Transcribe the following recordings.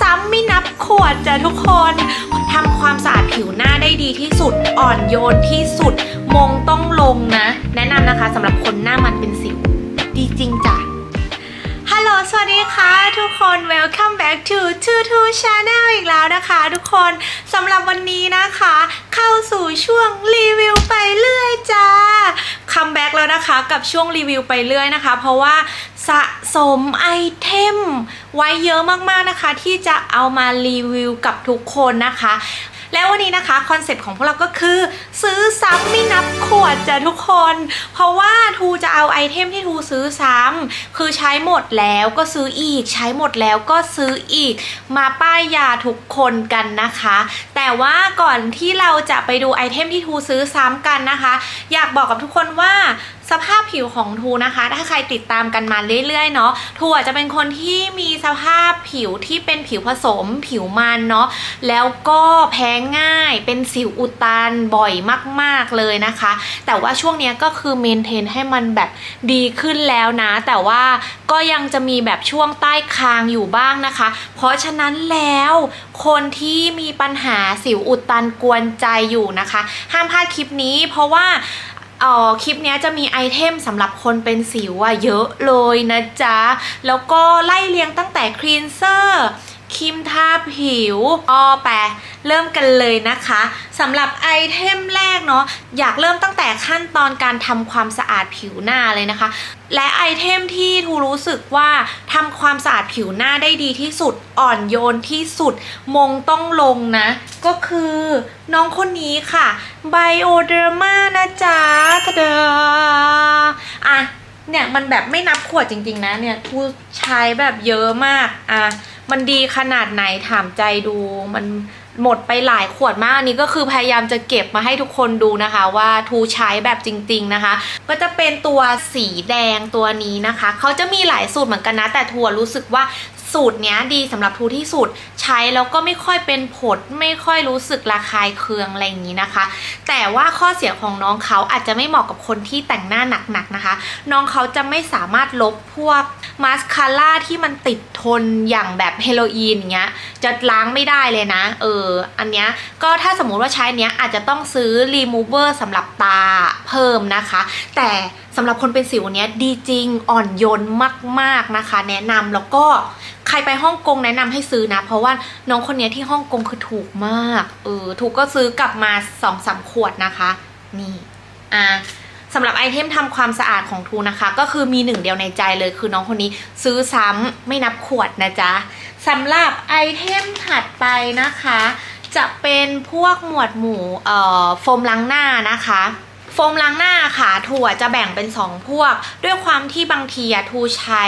ซ้ำไม่นับขวดจ้ะทุกคนทำความสะอาดผิวหน้าได้ดีที่สุดอ่อนโยนที่สุด มงต้องลงนะ แนะนำนะคะสำหรับคนหน้ามันเป็นสิว ดีจริงจ้ะฮัลโหล สวัสดีค่ะ ทุกคน welcome back to to to channel อีกแล้วนะคะ ทุกคนสำหรับวันนี้นะคะ เข้าสู่ช่วงรีวิวไปเรื่อยจ้าคัมแบ็กแล้วนะคะกับช่วงรีวิวไปเรื่อยนะคะ เพราะว่า สะสมไอเทมไว้เยอะมากๆนะคะ ที่จะเอามารีวิวกับทุกคนนะคะ แล้ววันนี้นะคะคอนเซปต์ของพวกเราก็คือ ซื้อซ้ำไม่นับขวดจ้ะทุกคน เพราะว่าทูจะเอาไอเทมที่ทูซื้อซ้ำคือใช้หมดแล้วก็ซื้ออีก ใช้หมดแล้วก็ซื้ออีก มาป้ายยาทุกคนกันนะคะ แต่ว่าก่อนที่เราจะไปดูไอเทมที่ทูซื้อซ้ำกันนะคะ อยากบอกกับทุกคนว่าสภาพผิวของทูนะคะ ถ้าใครติดตามกันมาเรื่อยๆเนาะทูอาจจะเป็นคนที่มีสภาพผิวที่เป็นผิวผสมผิวมันเนาะแล้วก็แพ้ง่ายเป็นสิวอุดตันบ่อยมากๆเลยนะคะ แต่ว่าช่วงนี้ก็คือเมนเทนให้มันแบบดีขึ้นแล้วนะ แต่ว่าก็ยังจะมีแบบช่วงใต้คางอยู่บ้างนะคะ เพราะฉะนั้นแล้วคนที่มีปัญหาสิวอุดตันกวนใจอยู่นะคะ ห้ามพลาดคลิปนี้เพราะว่า ออคลิปนี้จะมีไอเทมสำหรับคนเป็นสิวอะเยอะเลยนะจ๊ะ แล้วก็ไล่เรียงตั้งแต่ครีนเซอร์ ครีมทาผิวอ้อแปะเริ่มกันเลยนะคะสำหรับไอเทมแรกเนาะอยากเริ่มตั้งแต่ขั้นตอนการทำความสะอาดผิวหน้าเลยนะคะ และไอเทมที่ทูรู้สึกว่าทำความสะอาดผิวหน้าได้ดีที่สุดอ่อนโยนที่สุดมงต้องลงนะ ก็คือน้องคนนี้ค่ะ Bioderma นะจ๊ะตะเดออะเนี่ยมันแบบไม่นับขวดจริงๆนะเนี่ยทูใช้แบบเยอะมากอะ มันดีขนาดไหนถามใจดูมันหมดไปหลายขวดมากอันนี้ก็คือพยายามจะเก็บมาให้ทุกคนดูนะคะว่าทูใช้แบบจริง ๆนะคะ ก็จะเป็นตัวสีแดงตัวนี้นะคะเขาจะมีหลายสูตรเหมือนกันนะแต่ทัวรู้สึกว่า สูตรเนี้ยดีสำหรับทูที่สุด ใช้แล้วก็ไม่ค่อยเป็นผด ไม่ค่อยรู้สึกระคายเคืองอะไรอย่างนี้นะคะ แต่ว่าข้อเสียของน้องเขาอาจจะไม่เหมาะกับคนที่แต่งหน้าหนักๆนะคะ น้องเขาจะไม่สามารถลบพวกมาสคาร่าที่มันติดทนอย่างแบบเฮโรอีนอย่างเงี้ยจะล้างไม่ได้เลยนะ เออ อันเนี้ยก็ถ้าสมมุติว่าใช้เนี้ยอาจจะต้องซื้อรีมูเวอร์สำหรับตาเพิ่มนะคะ แต่ สำหรับคนเป็นสิวเนี้ยดีจริงอ่อนโยนมากๆนะคะ แนะนำแล้วก็ใครไปฮ่องกงแนะนำให้ซื้อนะ เพราะว่าน้องคนนี้ที่ฮ่องกงคือถูกมากเออถูกก็ซื้อกลับมา2องสามขวดนะคะ นี่อะสำหรับไอเทมทำความสะอาดของทูนะคะ ก็คือมีหนึ่งเดียวในใจเลยคือน้องคนนี้ซื้อซ้ำไม่นับขวดนะจ๊ะสำหรับไอเทมถัดไปนะคะ จะเป็นพวกหมวดหมู่เอ่อโฟมล้างหน้านะคะ โฟมล้างหน้าค่ะทูอ่วจะแบ่งเป็น 2 พวก ด้วยความที่บางทีอะทูใช้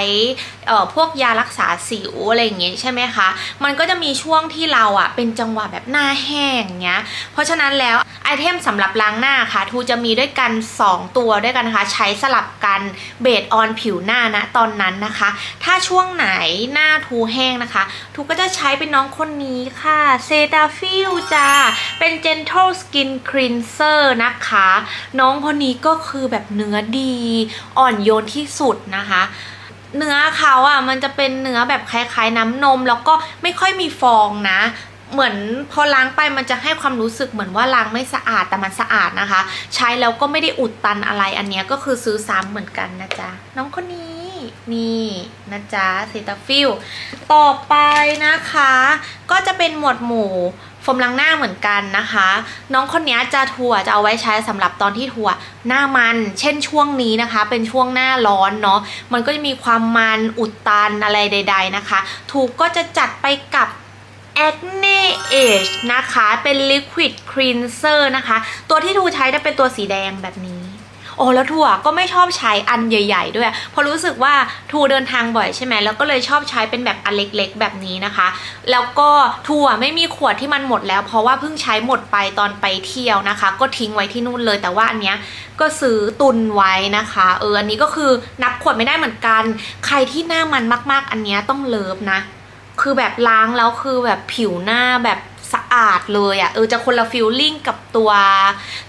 เอ่อพวกยารักษาสิวอะไรอย่างเงี้ยใช่ไหมคะ มันก็จะมีช่วงที่เราอะเป็นจังหวะแบบหน้าแห้งเงี้ย เพราะฉะนั้นแล้วไอเทมสำหรับล้างหน้าค่ะ ทูจะมีด้วยกัน 2 ตัวด้วยกันนะคะ ใช้สลับกันเบสออนผิวหน้านะตอนนั้นนะคะ ถ้าช่วงไหนหน้าทูแห้งนะคะ ทูก็จะใช้เป็นน้องคนนี้ค่ะเซตาฟิลจ้าเป็น gentle skin cleanser นะคะ น้องคนนี้ก็คือแบบเนื้อดี อ่อนโยนที่สุดนะคะ เนื้อเขาอะมันจะเป็นเนื้อแบบคล้ายๆ น้ำนม แล้วก็ไม่ค่อยมีฟองนะ เหมือนพอล้างไปมันจะให้ความรู้สึกเหมือนว่าล้างไม่สะอาดแต่มันสะอาดนะคะ ใช้แล้วก็ไม่ได้อุดตันอะไรอันเนี้ยก็คือซื้อซ้ำเหมือนกันนะจ๊ะน้องคนนี้นี่นะจ๊ะเซตาฟิลต่อไปนะคะ ก็จะเป็นหมวดหมู่ ฟมล้างหน้าเหมือนกันนะคะ น้องคนนี้จะถั่วจะเอาไว้ใช้สำหรับตอนที่ถั่วหน้ามัน เช่นช่วงนี้นะคะ เป็นช่วงหน้าร้อนเนาะมันก็จะมีความมันอุดตันอะไรใด ๆนะคะ ถูกก็จะจัดไปกับ Acne Age นะคะ เป็น Liquid Cleanser นะคะ ตัวที่ทูใช้จะเป็นตัวสีแดงแบบนี้ โอ้แล้วทัวก็ไม่ชอบใช้อันใหญ่ ๆ ด้วยเพราะรู้สึกว่าทูเดินทางบ่อยใช่ไหมแล้วก็เลยชอบใช้เป็นแบบอันเล็ก ๆ แบบนี้นะคะ แล้วก็ทัวไม่มีขวดที่มันหมดแล้ว เพราะว่าเพิ่งใช้หมดไปตอนไปเที่ยวนะคะ ก็ทิ้งไว้ที่นู่นเลยแต่ว่าอันเนี้ยก็ซื้อตุนไว้นะคะเอออันนี้ก็คือนับขวดไม่ได้เหมือนกัน ใครที่หน้ามันมาก ๆ อันเนี้ยต้องเลิฟนะ คือแบบล้างแล้วคือแบบผิวหน้าแบบ สะอาดเลยอะ่ะเออจะคนละฟิลลิ่งกับตัว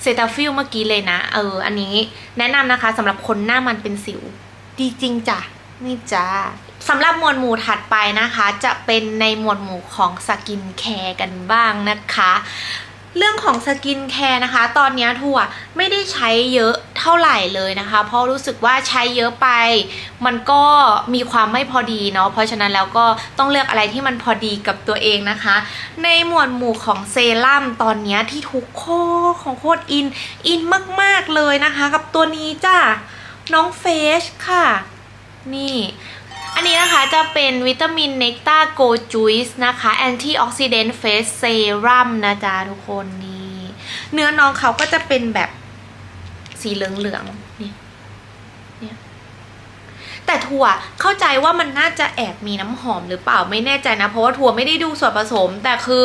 เซตาฟิลเมื่อกี้เลยนะ เออ อันนี้แนะนำนะคะสำหรับคนหน้ามันเป็นสิว ดีจริงจ้ะนี่จ้าสำหรับหมวดหมู่ถัดไปนะคะ จะเป็นในหมวดหมู่ของสกินแคร์กันบ้างนะคะ เรื่องของสกินแคร์นะคะ ตอนนี้ทัวไม่ได้ใช้เยอะเท่าไหร่เลยนะคะ เพราะรู้สึกว่าใช้เยอะไป มันก็มีความไม่พอดีเนาะเพราะฉะนั้นแล้วก็ต้องเลือกอะไรที่มันพอดีกับตัวเองนะคะ ในหมวดหมู่ของเซรั่มตอนนี้ที่ทุกโคของโคตรอินอินมาก ๆเลยนะคะ กับตัวนี้จ้าน้องเฟชค่ะ นี่ อันนี้นะคะจะเป็นวิตามินเนกตาโกจูสนะคะแอนตี้ออกซิเดนต์เฟสเซรั่มนะจ๊ะทุกคนนี่เนื้อน้องเขาก็จะเป็นแบบสีเหลืองๆนี่นี่แต่ถั่วเข้าใจว่ามันน่าจะแอบมีน้ำหอมหรือเปล่าไม่แน่ใจนะ เพราะว่าถั่วไม่ได้ดูส่วนผสม แต่คือ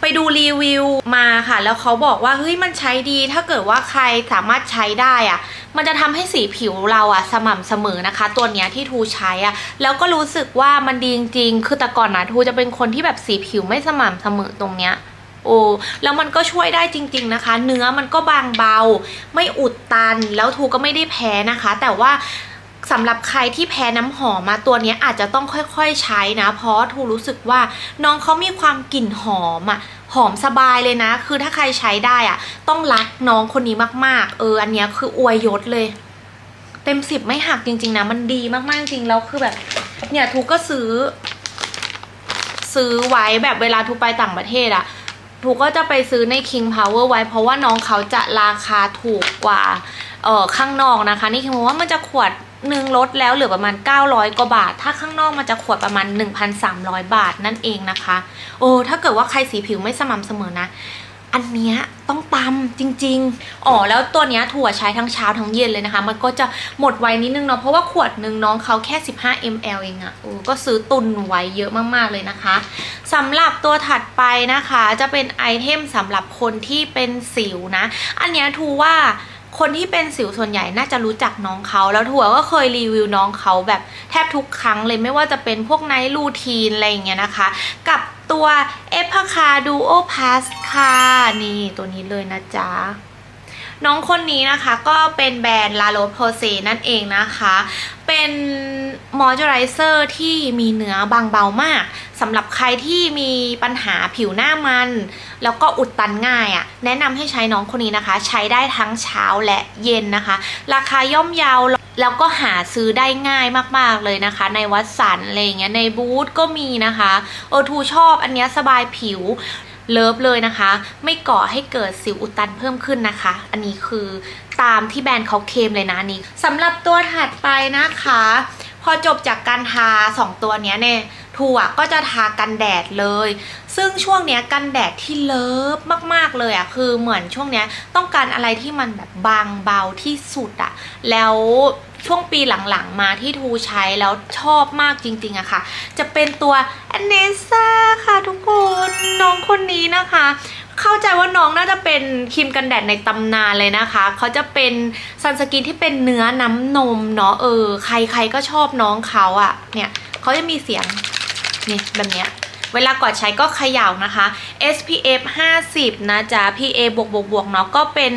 ไปดูรีวิวมาค่ะ แล้วเขาบอกว่าเฮ้ยมันใช้ดี ถ้าเกิดว่าใครสามารถใช้ได้อะมันจะทำให้สีผิวเราอะสม่ำเสมอนะคะ ตัวเนี้ยที่ทูใช้อะแล้วก็รู้สึกว่ามันดีจริงๆคือแต่ก่อนนะทูจะเป็นคนที่แบบสีผิวไม่สม่ำเสมอตรงเนี้ยโอ้แล้วมันก็ช่วยได้จริง ๆนะคะ เนื้อมันก็บางเบา ไม่อุดตันแล้วทูก็ไม่ได้แพ้นะคะ แต่ว่า สำหรับใครที่แพ้น้ำหอมมาตัวนี้อาจจะต้องค่อยๆใช้นะ เพราะทูรู้สึกว่าน้องเขามีความกลิ่นหอมอะหอมสบายเลยนะ คือถ้าใครใช้ได้อะต้องรักน้องคนนี้มากๆ เออ อันนี้คืออวยยศเลย เต็มสิบไม่หักจริงๆนะ มันดีมากๆจริงแล้วคือแบบ เนี่ยทูก็ซื้อ ซื้อไว้แบบเวลาทูไปต่างประเทศอะทูก็จะไปซื้อใน King Power ไว้ เพราะว่าน้องเขาจะราคาถูกกว่าเออข้างนอกนะคะ นี่คือว่ามันจะขวด หนึ่งลดแล้วเหลือประมาณ 900 กว่าบาท ถ้าข้างนอกมันจะขวดประมาณ 1,300 บาทนั่นเองนะคะ โอ้ถ้าเกิดว่าใครสีผิวไม่สม่ำเสมอนะ อันเนี้ยต้องตำจริง ๆ อ๋อแล้วตัวเนี้ยถั่วใช้ทั้งเช้าทั้งเย็นเลยนะคะ มันก็จะหมดไวนิดนึงเนาะ เพราะว่าขวดหนึ่งน้องเขาแค่ 15 ml เองอะ่ะโอ้ก็ซื้อตุนไว้เยอะมากๆเลยนะคะสำหรับตัวถัดไปนะคะ จะเป็นไอเทมสำหรับคนที่เป็นสิวนะ อันเนี้ยทูว่า คนที่เป็นสิวส่วนใหญ่น่าจะรู้จักน้องเขาแล้วถั่วก็เคยรีวิวน้องเขาแบบแทบทุกครั้งเลยไม่ว่าจะเป็นพวกไนท์รูทีนอะไรอย่างเงี้ยนะคะ กับตัวเอพคาดูโอพาสค่ะนี่ตัวนี้เลยนะจ๊ะน้องคนนี้นะคะก็เป็นแบรนด์ลาโรโพเซนั่นเองนะคะ เป็นมอยเจอไรเซอร์ที่มีเนื้อบางเบามากสำหรับใครที่มีปัญหาผิวหน้ามัน แล้วก็อุดตันง่ายอะ่ะ แนะนำให้ใช้น้องคนนี้นะคะ ใช้ได้ทั้งเช้าและเย็นนะคะ ราคาย่อมเยาวแล้วก็หาซื้อได้ง่ายมากๆเลยนะคะ ในวัดสันอะไรเงี้ยในบูธก็มีนะคะโอทูชอบอันเนี้ยสบายผิว เลิฟเลยนะคะ ไม่ก่อให้เกิดสิวอุดตันเพิ่มขึ้นนะคะ อันนี้คือตามที่แบรนด์เขาเคลมเลยนะนี้สำหรับตัวถัดไปนะคะ พอจบจากการทา 2 ตัวเนี้ยเนี่ยทัวก็จะทากันแดดเลย ซึ่งช่วงเนี้ยกันแดดที่เลิฟมากๆเลยอะ่ะคือเหมือนช่วงเนี้ยต้องการอะไรที่มันแบบบางเบาที่สุดอะ่ะ แล้ว ช่วงปีหลังๆมาที่ทูใช้แล้วชอบมากจริงๆอะค่ะ จะเป็นตัวอเนซ่าค่ะทุกคนน้องคนนี้นะคะ เข้าใจว่าน้องน่าจะเป็นครีมกันแดดในตำนานเลยนะคะ เขาจะเป็นซันสกินที่เป็นเนื้อน้ำนมเนาะเออ ใครๆก็ชอบน้องเขาอะเนี่ยเขาจะมีเสียงนี่แบบเนี้ยเวลากอดใช้ก็เขย่านะคะ SPF 50 นะจ๊ะ PA บวกบวกบวกเนาะก็เป็น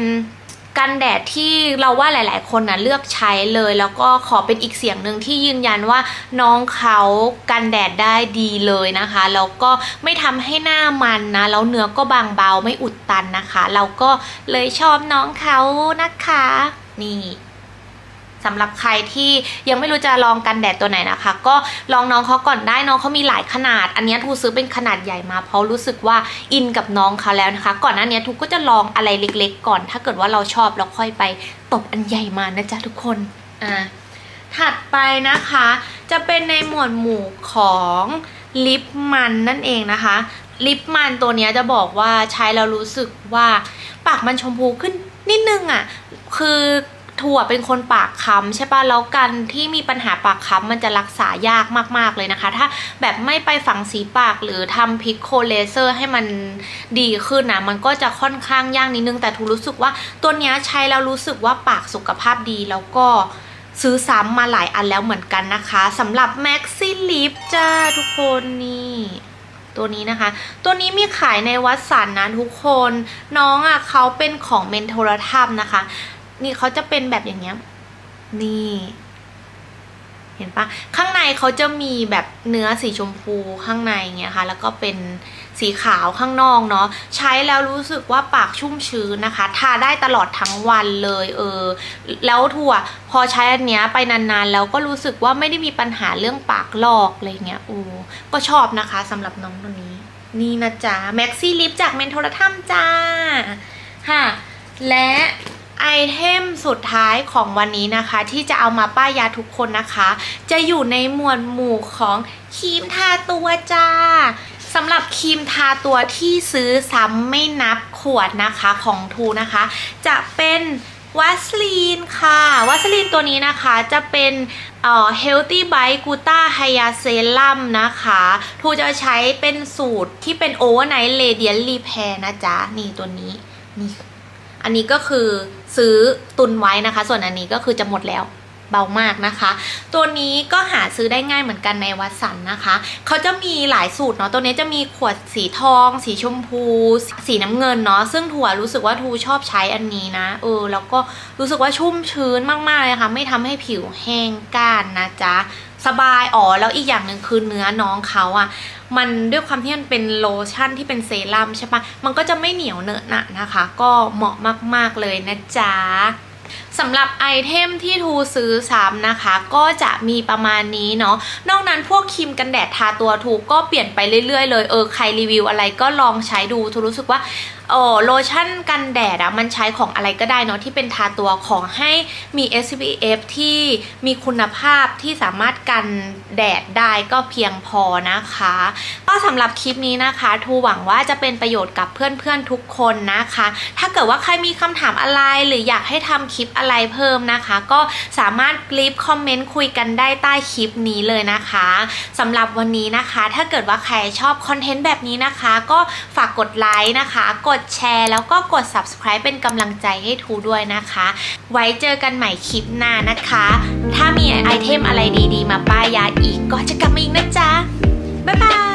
กันแดดที่เราว่าหลาย ๆ คนนะเลือกใช้เลย แล้วก็ขอเป็นอีกเสียงหนึ่งที่ยืนยันว่าน้องเขากันแดดได้ดีเลยนะคะ แล้วก็ไม่ทำให้หน้ามันนะ แล้วเนื้อก็บางเบาไม่อุดตันนะคะ เราก็เลยชอบน้องเขานะคะ นี่ สำหรับใครที่ยังไม่รู้จะลองกันแดดตัวไหนนะคะ ก็ลองน้องเขาก่อนได้น้องเขามีหลายขนาด อันนี้ทูซื้อเป็นขนาดใหญ่มาเพราะรู้สึกว่าอินกับน้องเขาแล้วนะคะ ก่อนหน้านี้ทูก็จะลองอะไรเล็ก ๆ ก่อน ถ้าเกิดว่าเราชอบเราค่อยไปตบอันใหญ่มานะจ๊ะทุกคนอ่าถัดไปนะคะ จะเป็นในหมวดหมู่ของลิปมันนั่นเองนะคะลิปมันตัวนี้จะบอกว่าใช้แล้วรู้สึกว่าปากมันชมพูขึ้นนิดนึงอะ่ะ คือ ถั่วเป็นคนปากค้ำใช่ปะแล้วกันที่มีปัญหาปากค้ำมันจะรักษายากมากๆเลยนะคะ ถ้าแบบไม่ไปฝังสีปากหรือทำพิกโคเลเซอร์ให้มันดีขึ้นนะมันก็จะค่อนข้างยากนิดนึงแต่ทูรู้สึกว่าตัวนี้ใช้แล้วรู้สึกว่าปากสุขภาพดีแล้วก็ซื้อซ้ำมาหลายอันแล้วเหมือนกันนะคะสำหรับ Maxi Lip จ้าทุกคนนี่ตัวนี้นะคะ ตัวนี้มีขายในวัดสันนะทุกคน น้องอะเขาเป็นของเมนโทรทัมนะคะ นี่เขาจะเป็นแบบอย่างเงี้ย นี่ เห็นปะข้างในเขาจะมีแบบเนื้อสีชมพูข้างในเงี้ยค่ะ แล้วก็เป็นสีขาวข้างนอกเนาะใช้แล้วรู้สึกว่าปากชุ่มชื้นนะคะ ทาได้ตลอดทั้งวันเลยเออ แล้วถั่ว พอใช้อันเนี้ยไปนานๆ แล้วก็รู้สึกว่าไม่ได้มีปัญหาเรื่องปากลอกอะไรเงี้ยโอ้ก็ชอบนะคะสำหรับน้องตัวนี้ นี่นะจ๊ะแม็กซี่ลิปจากเมนโทรทัมจ้าค่ะ และ ไอเทมสุดท้ายของวันนี้นะคะ ที่จะเอามาป้ายยาทุกคนนะคะ จะอยู่ในหมวดหมู่ของครีมทาตัวจ้าสำหรับครีมทาตัวที่ซื้อซ้ำไม่นับขวดนะคะของทูนะคะ จะเป็นวัสลีนค่ะวัสลีนตัวนี้นะคะจะเป็นเอ่อ healthy bite guta hyacinum นะคะทูจะใช้เป็นสูตรที่เป็น overnight radiant repair นะจ๊ะ นี่ตัวนี้นี่ อันนี้ก็คือซื้อตุนไว้นะคะ ส่วนอันนี้ก็คือจะหมดแล้วเบามากนะคะ ตัวนี้ก็หาซื้อได้ง่ายเหมือนกันในวัดสันนะคะ เขาจะมีหลายสูตรเนาะ ตัวนี้จะมีขวดสีทอง สีชมพู สีน้ำเงินเนาะ ซึ่งถั่วรู้สึกว่าทูชอบใช้อันนี้นะ เออ แล้วก็รู้สึกว่าชุ่มชื้นมากๆเลยค่ะ ไม่ทำให้ผิวแห้งก้านนะจ๊ะ สบายอ๋อแล้วอีกอย่างหนึ่งคือเนื้อน้องเขาอะมันด้วยความที่มันเป็นโลชั่นที่เป็นเซรั่มใช่ปะมันก็จะไม่เหนียวเนอะหนะนะคะ ก็เหมาะมากๆเลยนะจ๊ะสำหรับไอเทมที่ทูซื้อซ้ำนะคะ ก็จะมีประมาณนี้เนาะนอกนั้นพวกครีมกันแดดทาตัวทูก็เปลี่ยนไปเรื่อยๆเลยเออใครรีวิวอะไรก็ลองใช้ดูทูรู้สึกว่าเออโลชั่นกันแดดอะมันใช้ของอะไรก็ได้เนาะที่เป็นทาตัวของให้มี SPF ที่มีคุณภาพที่สามารถกันแดดได้ก็เพียงพอนะคะ ก็สำหรับคลิปนี้นะคะทูหวังว่าจะเป็นประโยชน์กับเพื่อนๆทุกคนนะคะ ถ้าเกิดว่าใครมีคำถามอะไรหรืออยากให้ทำคลิปอะไรไรเพิ่มนะคะ ก็สามารถกรีบคอมเมนต์คุยกันได้ใต้คลิปนี้เลยนะคะสำหรับวันนี้นะคะ ถ้าเกิดว่าใครชอบคอนเทนต์แบบนี้นะคะ ก็ฝากกดไลค์นะคะ กดแชร์ แล้วก็กด subscribe เป็นกำลังใจให้ทูด้วยนะคะ ไว้เจอกันใหม่คลิปหน้านะคะ ถ้ามีไอเทมอะไรดีๆ มาป้ายยาอีกก็จะกลับมาอีกนะจ๊ะบ๊ายบาย